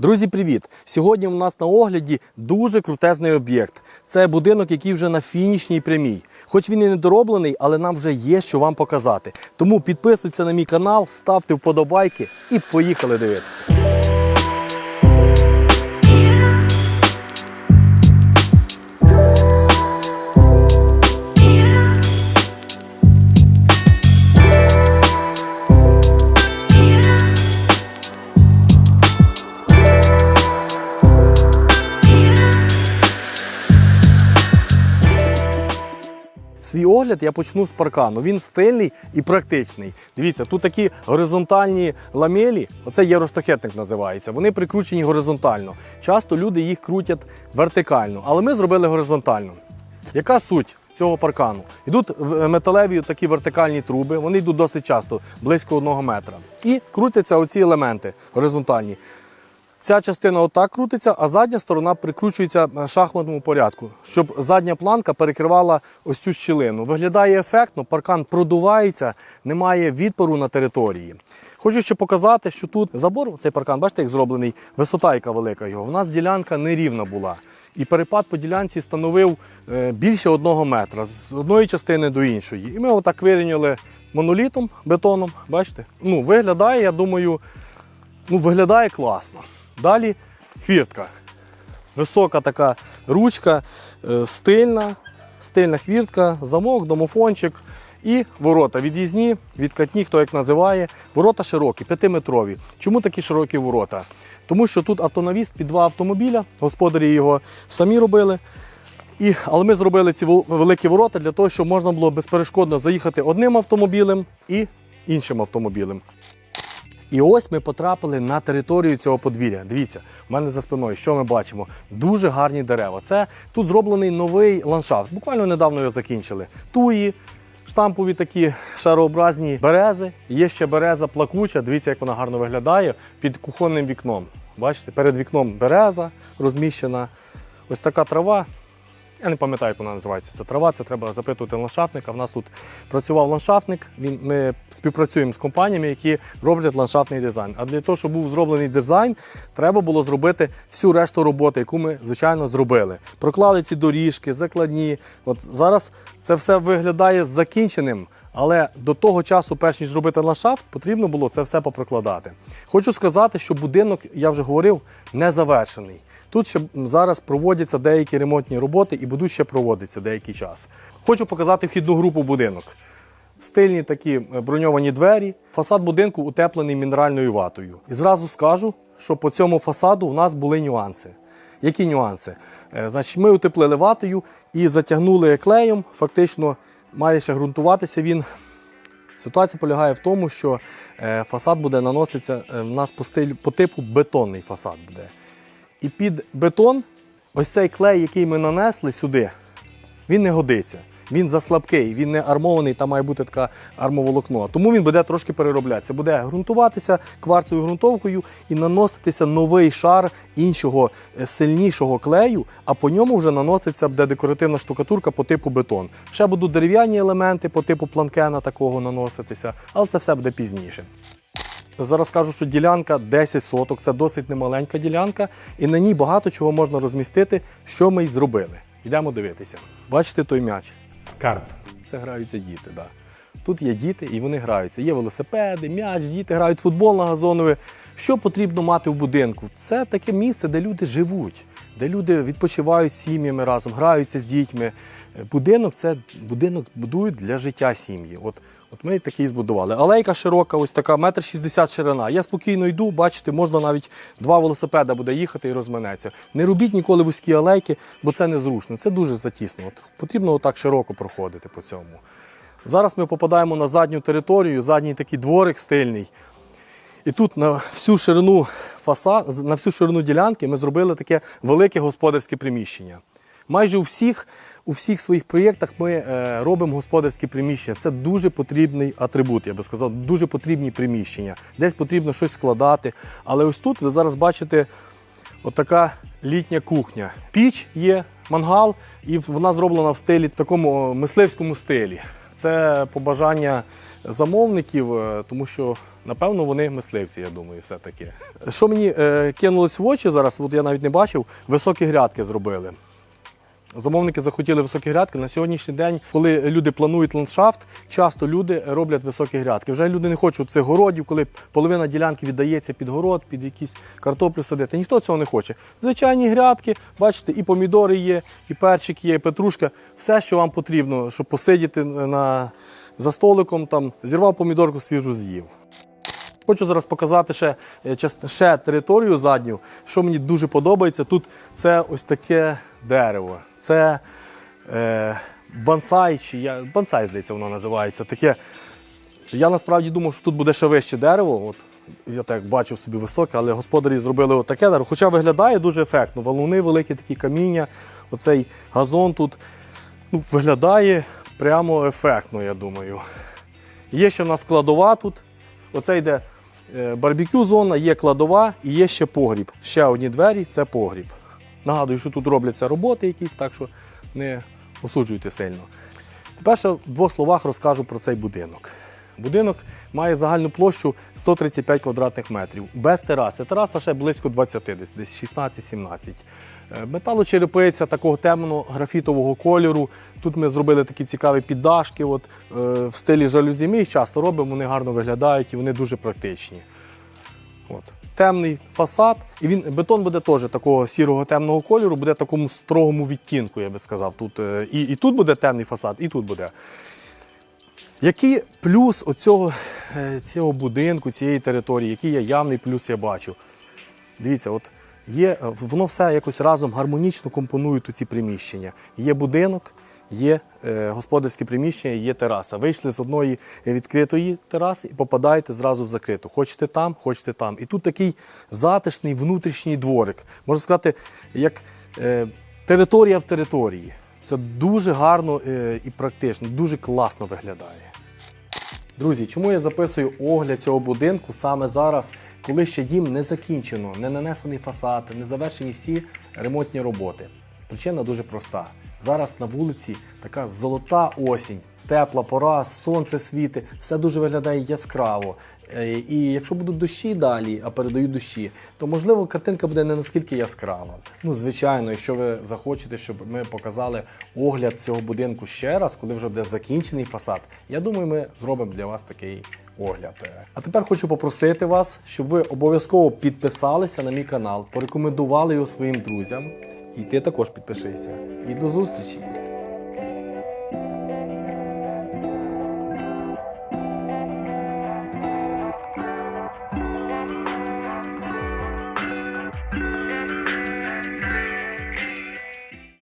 Друзі, привіт! Сьогодні у нас на огляді дуже крутезний об'єкт. Це будинок, який вже на фінішній прямій. Хоч він і не дороблений, але нам вже є що вам показати. Тому підписуйтесь на мій канал, ставте вподобайки і поїхали дивитися. Свій огляд я почну з паркану. Він стильний і практичний. Дивіться, тут такі горизонтальні ламелі, оце євроштахетник називається. Вони прикручені горизонтально. Часто люди їх крутять вертикально, але ми зробили горизонтально. Яка суть цього паркану? Йдуть в- металеві такі вертикальні труби, вони йдуть досить часто, близько одного метра. І крутяться оці елементи горизонтальні. Ця частина отак крутиться, а задня сторона прикручується в шахматному порядку, щоб задня планка перекривала ось цю щілину. Виглядає ефектно, паркан продувається, немає відпору на території. Хочу ще показати, що тут забор, цей паркан, бачите, як зроблений, висота яка велика його. У нас ділянка нерівна була. І перепад по ділянці становив е, більше одного метра з одної частини до іншої. І ми отак вирівняли монолітом, бетоном. Бачите? Ну, виглядає, я думаю, ну, виглядає класно. Далі хвіртка. Висока така ручка, е, стильна, стильна хвіртка, замок, домофончик і ворота. Від'їзні, відкатні, хто як називає. Ворота широкі, п'ятиметрові. Чому такі широкі ворота? Тому що тут автонавіст під два автомобіля, господарі його самі робили. І, але ми зробили ці великі ворота для того, щоб можна було безперешкодно заїхати одним автомобілем і іншим автомобілем. І ось ми потрапили на територію цього подвір'я. Дивіться, в мене за спиною, що ми бачимо? Дуже гарні дерева. Це тут зроблений новий ландшафт. Буквально недавно його закінчили. Туї, штампові такі шарообразні берези. Є ще береза плакуча. Дивіться, як вона гарно виглядає під кухонним вікном. Бачите, перед вікном береза розміщена. Ось така трава. Я не пам'ятаю, як вона називається. Це трава, це треба запитувати ландшафтника. У нас тут працював ландшафтник. Він, ми співпрацюємо з компаніями, які роблять ландшафтний дизайн. А для того, щоб був зроблений дизайн, треба було зробити всю решту роботи, яку ми, звичайно, зробили. Проклали ці доріжки, закладні. От зараз це все виглядає закінченим. Але до того часу, перш ніж зробити ландшафт, потрібно було це все попрокладати. Хочу сказати, що будинок, я вже говорив, не завершений. Тут ще зараз проводяться деякі ремонтні роботи і будуть ще проводитися деякий час. Хочу показати вхідну групу будинок. Стильні такі е, броньовані двері. Фасад будинку утеплений мінеральною ватою. І зразу скажу, що по цьому фасаду в нас були нюанси. Які нюанси? Е, Значить, ми утеплили ватою і затягнули клеєм. Фактично має ще ґрунтуватися він. Ситуація полягає в тому, що е, фасад буде наноситися е, в нас по стилю по типу бетонний фасад буде. І під бетон, ось цей клей, який ми нанесли сюди, він не годиться. Він заслабкий, він не армований, там має бути така армоволокно. Тому він буде трошки перероблятися. Буде ґрунтуватися кварцевою ґрунтовкою і наноситися новий шар іншого е, сильнішого клею, а по ньому вже наноситься буде декоративна штукатурка по типу бетон. Ще будуть дерев'яні елементи по типу планкена такого наноситися, але це все буде пізніше. Зараз скажу, що ділянка 10 соток, це досить немаленька ділянка, і на ній багато чого можна розмістити, що ми й зробили. Йдемо дивитися. Бачите той м'яч? Скарб. Це граються діти. Да. Тут є діти і вони граються. Є велосипеди, м'яч, діти грають футбол на газонове. Що потрібно мати в будинку? Це таке місце, де люди живуть, де люди відпочивають з сім'ями разом, граються з дітьми. Е, Будинок це будинок будують для життя сім'ї. От, от ми такий збудували. Алейка широка, ось така, метр шістдесят ширина. Я спокійно йду, бачите, можна навіть два велосипеда буде їхати і розминеться. Не робіть ніколи вузькі алейки, бо це незручно. Це дуже затісно. От, потрібно отак широко проходити по цьому. Зараз ми попадаємо на задню територію, задній такий дворик стильний. І тут на всю ширину фасад, на всю ширину ділянки ми зробили таке велике господарське приміщення. Майже у всіх, у всіх своїх проєктах ми е, робимо господарські приміщення. Це дуже потрібний атрибут, я би сказав, дуже потрібні приміщення. Десь потрібно щось складати. Але ось тут ви зараз бачите отака літня кухня. Піч є, мангал, і вона зроблена в стилі в такому мисливському стилі. Це побажання замовників, е, тому що напевно вони мисливці, я думаю, все таки. Що мені е, кинулось в очі зараз, от я навіть не бачив, високі грядки зробили. Замовники захотіли високі грядки. На сьогоднішній день, коли люди планують ландшафт, часто люди роблять високі грядки. Вже люди не хочуть цих городів, коли половина ділянки віддається під город, під якісь картоплю садити. Ніхто цього не хоче. Звичайні грядки, бачите, і помідори є, і перчик є, і петрушка. Все, що вам потрібно, щоб посидіти на, за столиком, там, зірвав помідорку свіжу з'їв. Хочу зараз показати ще, е, ще територію задню. Що мені дуже подобається, тут це ось таке дерево. Це е, бонсай, чи я, бонсай, здається, воно називається. Таке, я насправді думав, що тут буде ще вище дерево. От, я так бачив собі високе, але господарі зробили таке дерево. Хоча виглядає дуже ефектно. Валуни великі, такі каміння, оцей газон тут ну, виглядає прямо ефектно, я думаю. Є ще в нас складова тут. Оце йде е, барбекю зона, є кладова і є ще погріб. Ще одні двері це погріб. Нагадую, що тут робляться роботи якісь, так що не осуджуйте сильно. Тепер ще в двох словах розкажу про цей будинок. Будинок має загальну площу 135 квадратних метрів, без тераси. Тераса ще близько 20, десь, десь 16-17. Е, Металочерепиця такого темного графітового кольору. Тут ми зробили такі цікаві піддашки от, е, в стилі жалюзі. Ми їх часто робимо, вони гарно виглядають і вони дуже практичні. От. Темний фасад, і він бетон буде теж такого сірого темного кольору, буде такому строгому відтінку, я би сказав. Тут, е, і, і тут буде темний фасад, і тут буде. Який плюс оцього, е, цього будинку, цієї території, який я явний плюс я бачу? Дивіться, от є, е, воно все якось разом гармонічно компонує ці приміщення. Є будинок, є е, господарське приміщення, є тераса. Вийшли з одної відкритої тераси і попадаєте зразу в закриту. Хочете там, хочете там. І тут такий затишний внутрішній дворик. Можна сказати, як е, територія в території. Це дуже гарно е, і практично, дуже класно виглядає. Друзі, чому я записую огляд цього будинку саме зараз, коли ще дім не закінчено, не нанесений фасад, не завершені всі ремонтні роботи? Причина дуже проста. Зараз на вулиці така золота осінь, тепла пора, сонце світить, все дуже виглядає яскраво. Е, І якщо будуть дощі далі, а передають дощі, то можливо картинка буде не наскільки яскрава. Ну, звичайно, якщо ви захочете, щоб ми показали огляд цього будинку ще раз, коли вже буде закінчений фасад, я думаю, ми зробимо для вас такий огляд. Е, А тепер хочу попросити вас, щоб ви обов'язково підписалися на мій канал, порекомендували його своїм друзям. І ти також підпишися. І до зустрічі!